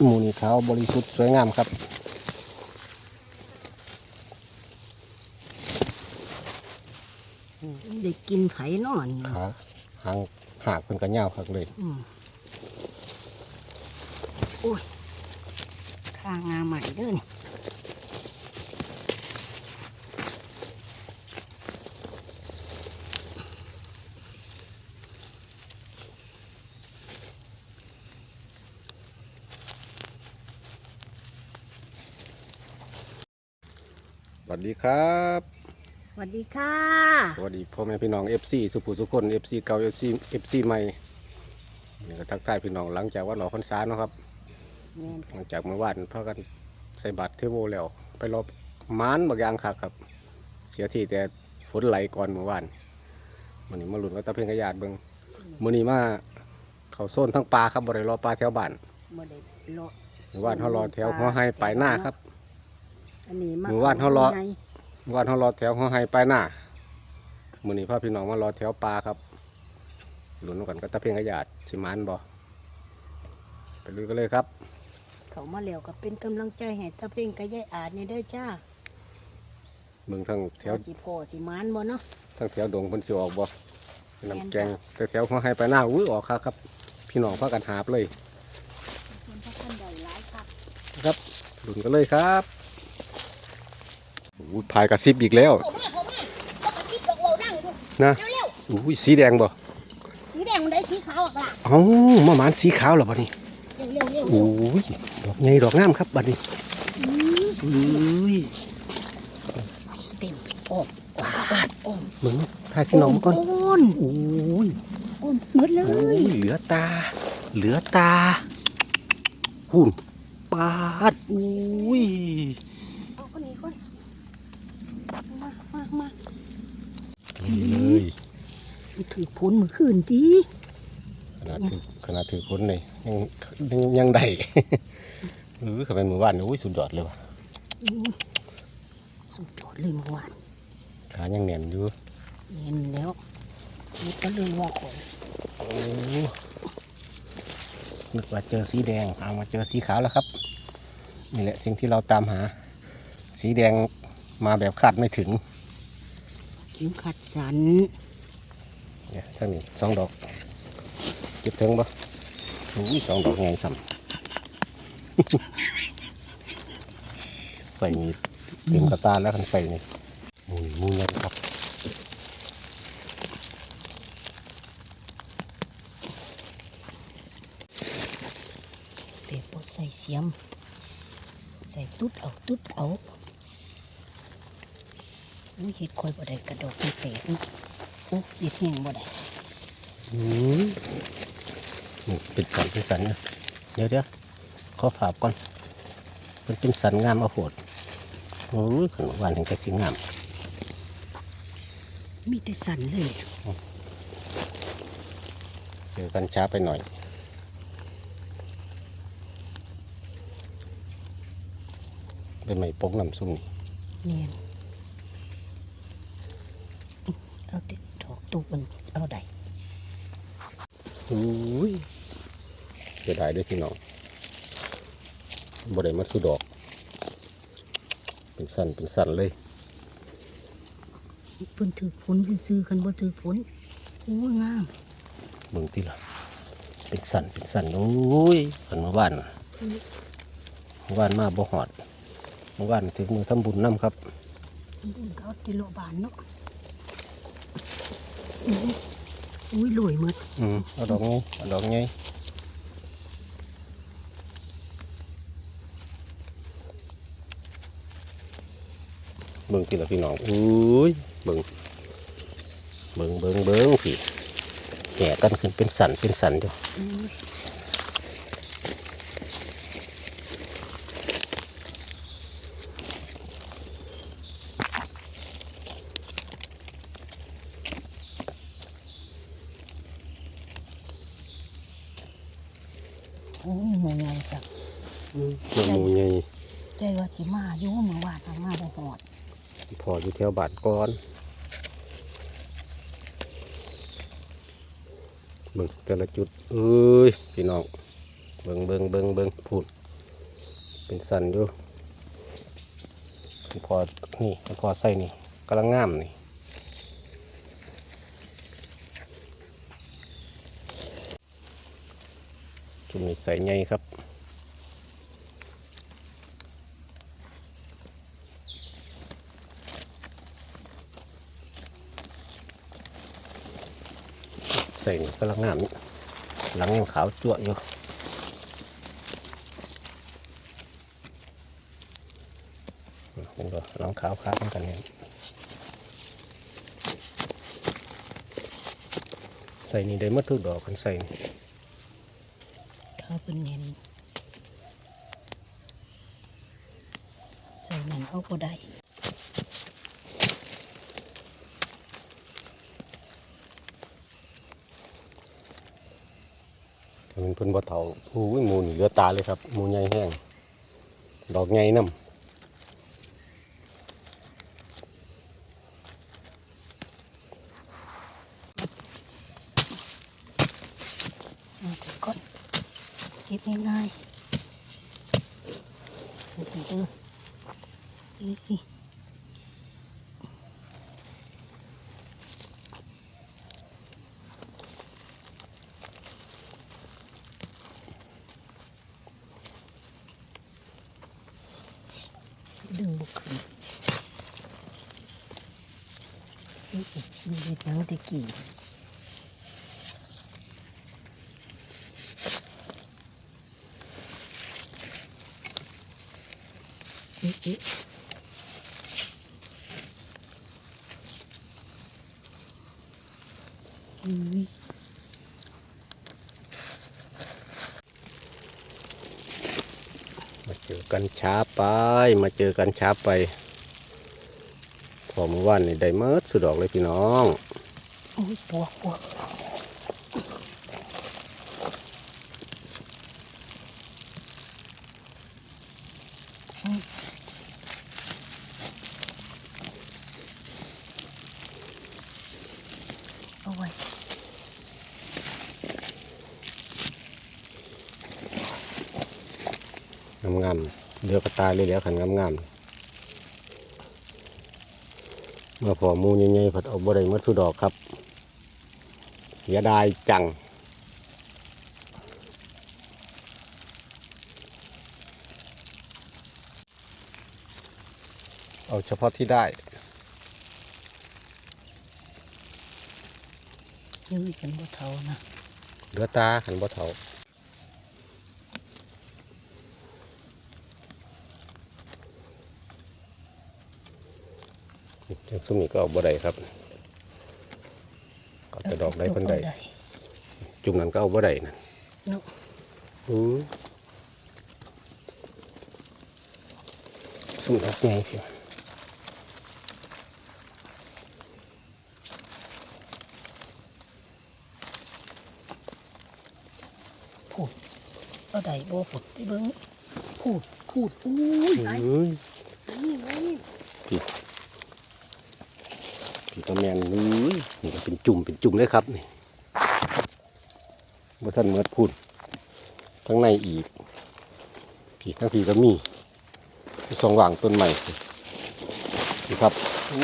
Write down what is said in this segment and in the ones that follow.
หมูนี่ขาวบริสุทธิ์สวยงามครับ ได้กินไผนอนขาหางหากเป็นกระยาวครับเลยอืมโอ้ยข้างงาใหม่เด้อนี่ วัสดีครับ สวัสดีค่ะ สวัสดีพ่อแม่พี่น้อง FC สุภูสุคน FC เก่า FC FC ใหม่นี่ก็ทักทายพี่น้องหลังจากว่าหล่อพรรษาเนาะครับแม่นหลังจากเมื่อวานพากันใส่บัตรเทโวแล้ว ไปรอบมานบางอย่างครับครับ เสียทีแต่ฝนไหลก่อนเมื่อวานมันนี้มาหลุนก็ตะเพ่งกระยาดเบิงมื้อนี้มาเขาโซนทั้งปลาครับบ่ได้รอปลาแถวบ้าน บ่ได้เลาะเมื่อวานเขารอแถวหัวไห้ปลายหน้าครับ อันนี้มาหมู่บ้านเขาเลาะ ไงเมื่อวานเขารอแถวหัวไห้ปลายหน้ามื้อนี้พาพี่น้องมารอแถวปลาครับหลุนกันก็ตะเพ่งกระยาดสิมานบ่ไปลุยกันเลยครับ เขามาแล้วก็เป็นกำลังใจให้ตาเพ่งกับยายอาจนี่เด้อจ้าเมืองทั้งแถวว่าสิพ่อสิหมานบ่เนาะ ทั้งแถวดงเพิ่นสิออกบ่น้ำแกงแม่นจ้ะแต่แถวหัวไห้ปลายหน้าอุ้ยออกครับครับ พี่น้องพากันหาบเลยคนพักกันใหญ่หลายครับ ครับหลุนกันเลยครับอู้ พายกระซิบอีกแล้วผมมาผมมาก็มาคิดบอกว่านั่งดูนะเร็วอู้ยสีแดงบ่ๆสีแดงมันได้สีขาวออกล่ะเอ้ามาหมานสีขาวเหรอบัดนี้เร็วเร็วเร็วโอ้ยดอกใหญ่ดอกงามครับบัดนี้อุ้ยเต็มออกออกออกมึงพายพี่น้องมาก่อนโอนโอ้ยโอนหมดเลโอ้ยยเหลือตา เหลือตาหุ่นปาดอุ้ย เอาคนนี้คนมามามา นี่เลยมันถือผลมือคืนดีขนาดถือขนาดถือคนเลยยังยังยังได้เออเขาเป็นมือวานอุ้ยสุดยอดเลยว่ะอู้สุดยอดเลยเมื่อวานขายังแน่นอยู่เห็นแล้วนี่ก็เลยว่าของโอ้นึกว่าเจอสีแดงเอามาเจอสีขาวแล้วครับนี่แหละสิ่งที่เราตามหา สีแดงมาแบบคาดไม่ถึง เข็มขัดสันเนี่ยทั้งนี้สองดอกเก็บถึงปะโอ้ยสองดอกไงซ้ำใส่นี่เต็มกระตาแล้วคันใส่นี่มูนี่มูนี่ครับเปียบใส่เสียม ใส่ตุ๊ดเอาตุ๊ดเอาอุ้ย เห็ดคอยบ่ได้กระดอกไม่แตกนะโอ้เห็ดแห้งบ่ได้อืมนี่เป็นสันเป็นสันนะเดี๋ยวเดี๋ยวขอฝาบก่อน มันเป็นสันงามเอาโหดโอ้ยขนมหวานแห่งกระสีงาม มีแต่สันเลยเจอกันช้าไปหน่อยเป็นไหมปกน้ำซุ่มนี่เนียนเอาติด ดอกตูมันเอาได้อุ้ยเสียดายเด้วยพี่น้องบ่ได้มาสุดอก เป็นสันเป็นสันเลยเพิ่นถือผลซื้อๆกันบ่ถือผลโอ้ยงามเบิ่งที่ละเป็นสันเป็นสันโอ้ยขันมาบ้านน่ะมาบ้านมาบ่หอดมาบ้านถึงมือทำบุญน้ำครับบุญเขาติโลบานเนาะ อุ้ยอุ้ยรวยหมดอืมเอาดอกไงเอาดอกไงเบิ่งที่ละพี่น้องอุ้ยเบิ่งเบิ่งเบิ่งเบิ่งพี่แก่กันขึ้นเป็นสันเป็นสันเดียว อุ้ยโอ้ยงงๆสัก เจ้าหมูใหญ่ ใจว่าสิมาอยู่เมื่อวานทางมาได้หอด พออยู่แถวบาดก่อนเบิ่งแต่ละจุดเอ้ยพี่น้องเบิ่งเบิ่งเบิ่งเบิ่งพูดเป็นสันอยู่พอนี่พอใส่นี่กำลังงามนี่จุ่มนี่ใส่ไงครับ ใส่นี่กำลังงามนี่หลังขาวจั่วอยู่เป็นก็หลังขาวครับเหมือนกันเนี่ยใส่นี่ได้มัดทุกดอกกันใส่นี่ข้าวเป็นเน้นใส่นั่นเอาก็ได้ ถ้ามัน เพิ่นบ่เฒ่าโอ้ยหมูนี่เหลือตาเลยครับหมูใหญ่แห้งดอกใหญ่น้เอาไปก่อนเก็บง่ายๆนี่เด้อนี่ ดึงบุกขึ้นนี่ มีเห็ดยังตะกี้อีอีอุ้ยมาเจอกันช้าไป มาเจอกันช้าไป อเมื่อวานนี่ได้หมัดสุดดอกเลยพี่น้องอุ้ยปวกปวกอืมเอาไว้งามๆเดือกระตายเลยแล้วขันงามๆเมื่อพอหมูใหญ่ๆผัดเอาบ่ได้หมัดสุดดอกครับ เสียดายจังเอาเฉพาะที่ได้ยังมีเป็นบ่เท่านะเหลือตาขันบ่เถา จังซุ่มนี้ก็เอาบ่ได้ครับเอาแต่ดอกได้เพิ่นได้เอาจุ่มนั้นก็เอาบ่ได้นั่นเนาะอือซุ่มดอกใหญ่เพียงพูดเอาได้บ่พูดไปเบิ่งพูดพูดอุ้ยหลายเอ้ย นี่ไงพี่ตะแมนเอ้ยนี่ก็เป็นจุ่มเป็นจุ่มเลยครับนี่เมื่อท่านเมื่อพูดทั้งในอีกพี่ทั้งพี่ก็มีสองว่างต้นใหม่นี่ครับโอ้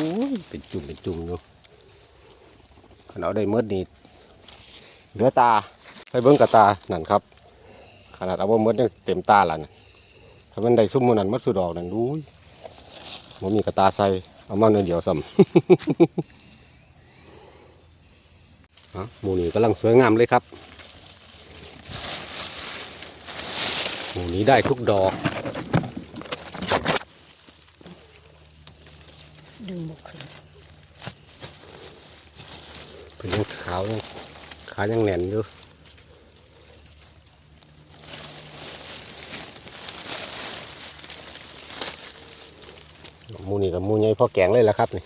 เป็นจุ่มเป็นจุ่มอยู่ขนาดได้เมื่อนี่เหลือตาไปเบิ้งกับตานั่นครับ ขนาดเอาว่าเมื่อยังเต็มตาแล้วนะถ้ามันได้ซุ้มมือนั่นมัดสุดดอกนั่นดูยมันมีกระตาใส่ เอามาเนื้อเดียวซ้ำฮะหมูนี่กำลังสวยงามเลยครับ หมูนี้ได้ทุกดอกดึงบ่ขึ้นเป็นยังขาวยังขายังแน่นอยู่หมูนี่ กับหมูใหญ่พอแกงเลยแล้วครับนี่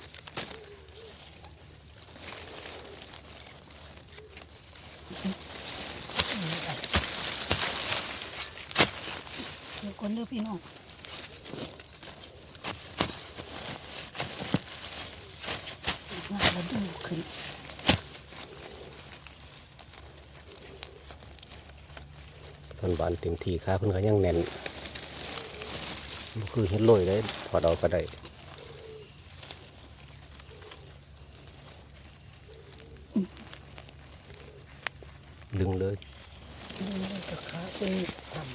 เดี๋ยวก่อนเด้อพี่น้องงานแล้วดึงบ่ขึ้นเพิ่นบานเต็มที่ครับเพิ่นก็ยังแน่นบ่คือเห็ดโรยได้ถอดเอาก็ได้ดึงเลย นี่ก็ ขา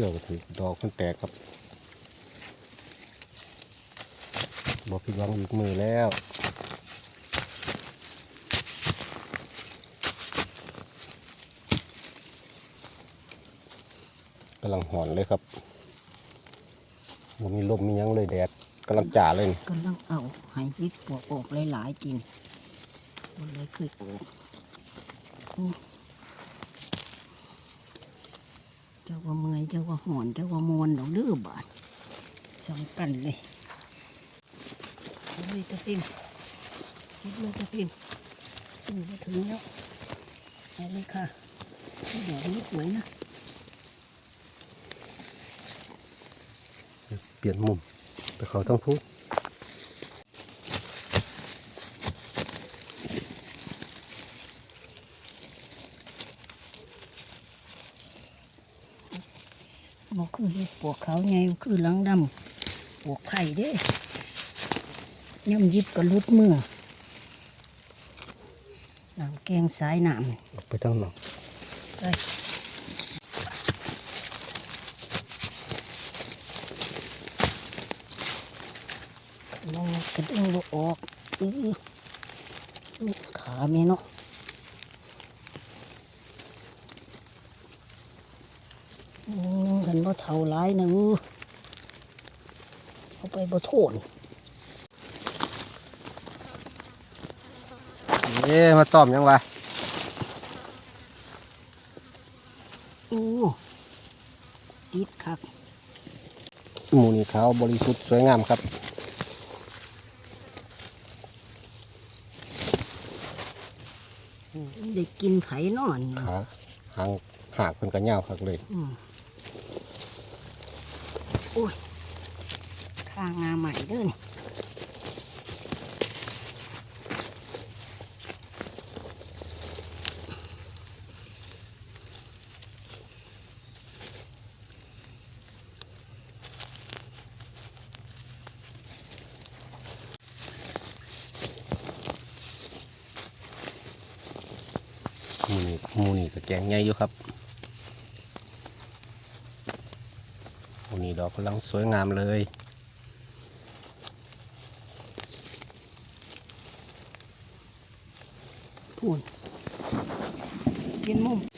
ื่อก็ถือดอกมันแตกครับบอกผิดหวังอีกมือแล้วกำลังหอนเลยครับมันมีลมมียังเลยแดดกำลังจ่าเลยนี่กำลังเอาห้ยิบปวกออกหลายๆกินมันเลยคือออกอู้เจ้าว่าเมื่อยเจ้าว่าหอนเจ้าว่ามวนดอกเดื้อบาดสองกันเลยเอาเลยตะเพียงยิบเลยตะเพียงถึงมาถึงแล้วเอาเลยค่ะดอกนี้สวยนะเปลี่ยนมุมไปเขาต้องพูด บอกคือเห็ดปวกเขาวไงคือหลังดำปวกไข่เด้ย่ำยิบก็ลุดมือน้ำแกงสายน้ออกไปทั้งนอกำไปมองกระดึงบ่ออกอื้อขาแม่เนาะอื มกันบ่เท่าหลายนะอื้อเอาไปบ่โทนเอ๊ะมาต้อมยังวะโอ้ติดคักหมูนี่ขาวบริสุทธิ์สวยงามครับได้กินไผ่นอนขาหางหากเป็นกระเงาวครับเลย อืมโอุ้ยข้างงาใหม่เด้อนี่ หมูนี่หมูนี่ก็แกงใหญ่อยู่ครับ หมูนี่ดอกกำลังสวยงามเลยพูนกินมุม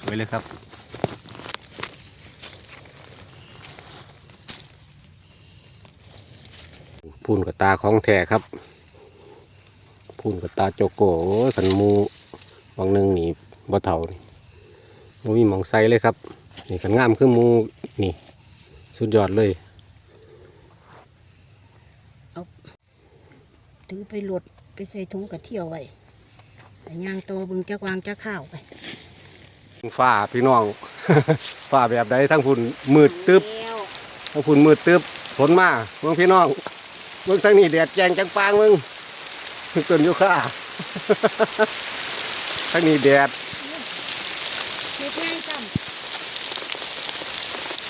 สวยๆเลยครับ พูนกับตาของแท้ครับ พูนกับตาโจโก้สันมูบางหนึงนี่บ่เท่านี่บ่มีหมองไซเลยครับ นี่ขันงามคือหมูนี่ สุดยอดเลยถือไปหลดไปใส่ถุงกระเที่ยวไว้แต่ย่างโตบึงจักวางจักข้าวไป ฝ้าพี่น้อง ฝ้าแบบใดทั้งพุ่นมืดตึบแล้วทั้งพุ่นมืดตึบฝนมาเมืองพี่น้องเมืองทางนี้แดดแจงจังปางมึงต้นยูคาทางนี้แดดจุดง่ายจัง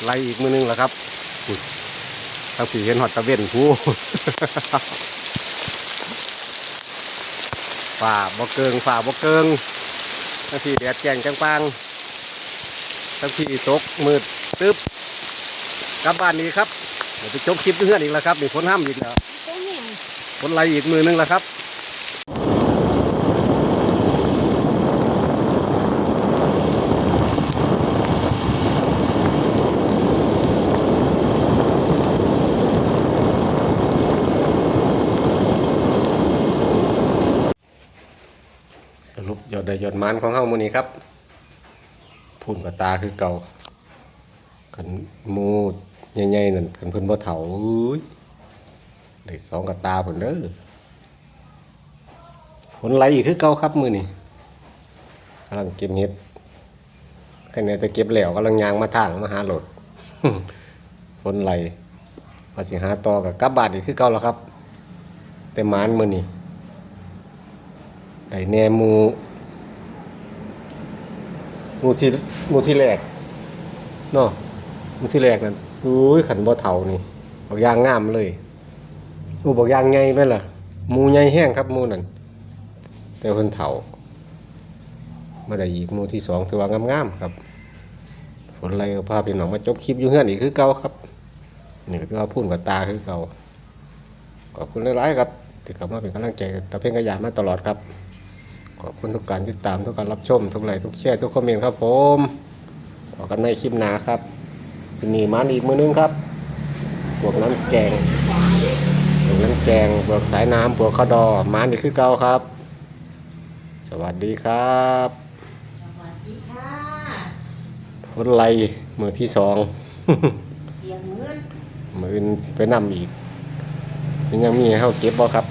ไล่อีกมือนึงแล้วครับอุ๊ยทางผีเห็นหอดตะเวนผู้ฝ่าบ่เกิงฝ่าบ่เกิงทั้งที่แดดแจ้งจังปัง ทั้งที่ตกมืดตึ๊บกลับบ้านนี้ครับเดี๋ยวไปจบคลิปเพื่อนอีกแล้วครับมีฝนห้ามอีกแล้วโอ้เนี่ยฝนไล่อีกมือนึงแล้วครับสรุปยอดได้ยอดมันของเฮามือนี้ครับ พูนกับตาคือเก่ากันมูใหญ่ๆนั่นกันเพิ่นบ่เฒ่าอุ้ยได้สองกับตาเพิ่นเด้อฝนไหลอีกคือเก่าครับมื้อนี้กำลังเก็บเห็ดแค่นี้แต่เก็บแล้วกำลังยางมาทางมาหาโหลดฝนไหลว่าสิหาต่อกับกลับบ้านอีกคือเก่าแล้วครับ แต่หมานมื้อนี้ไก่แนมู มูที่มูที่แรกเนาะมูที่แรกนั่นอุ้ยขันบ่เท่านี่บอกยางงามเลยอู้บอกยางไงแม่ล่ะมูใหญ่แห้งครับมูนั่นแต่เพิ่นเฒ่ามาได้อีกมูที่สองถือว่างามๆครับฝนไรก็พาพี่น้องมาจบคลิปอยู่เฮือนอีกคือเก่าครับนี่ก็ถือว่าพูดกับตาคือเก่าขอบคุณหลายๆครับที่เข้ามาเป็นกำลังใจตะเพ่งกระยามาตลอดครับ ขอบคุณทุกการติดตามทุกการรับชม ทุกไลค์ทุกแชร์ทุกคอมเมนต์ครับผมขอกันในคลิปหน้าครับจะมีมันอีกมือนึงครับพวกน้ำแกงพวกน้ำแกงพวกสายน้ำพวกข้าวดอมันอีกคือเก่าครับ สวัสดีครับสวัสดีค่ะฝนไล่มือที่สองเสียงเงินมืออื่นสิไปนำอีกจะยังมีให้เขาเก็บบ่ครับ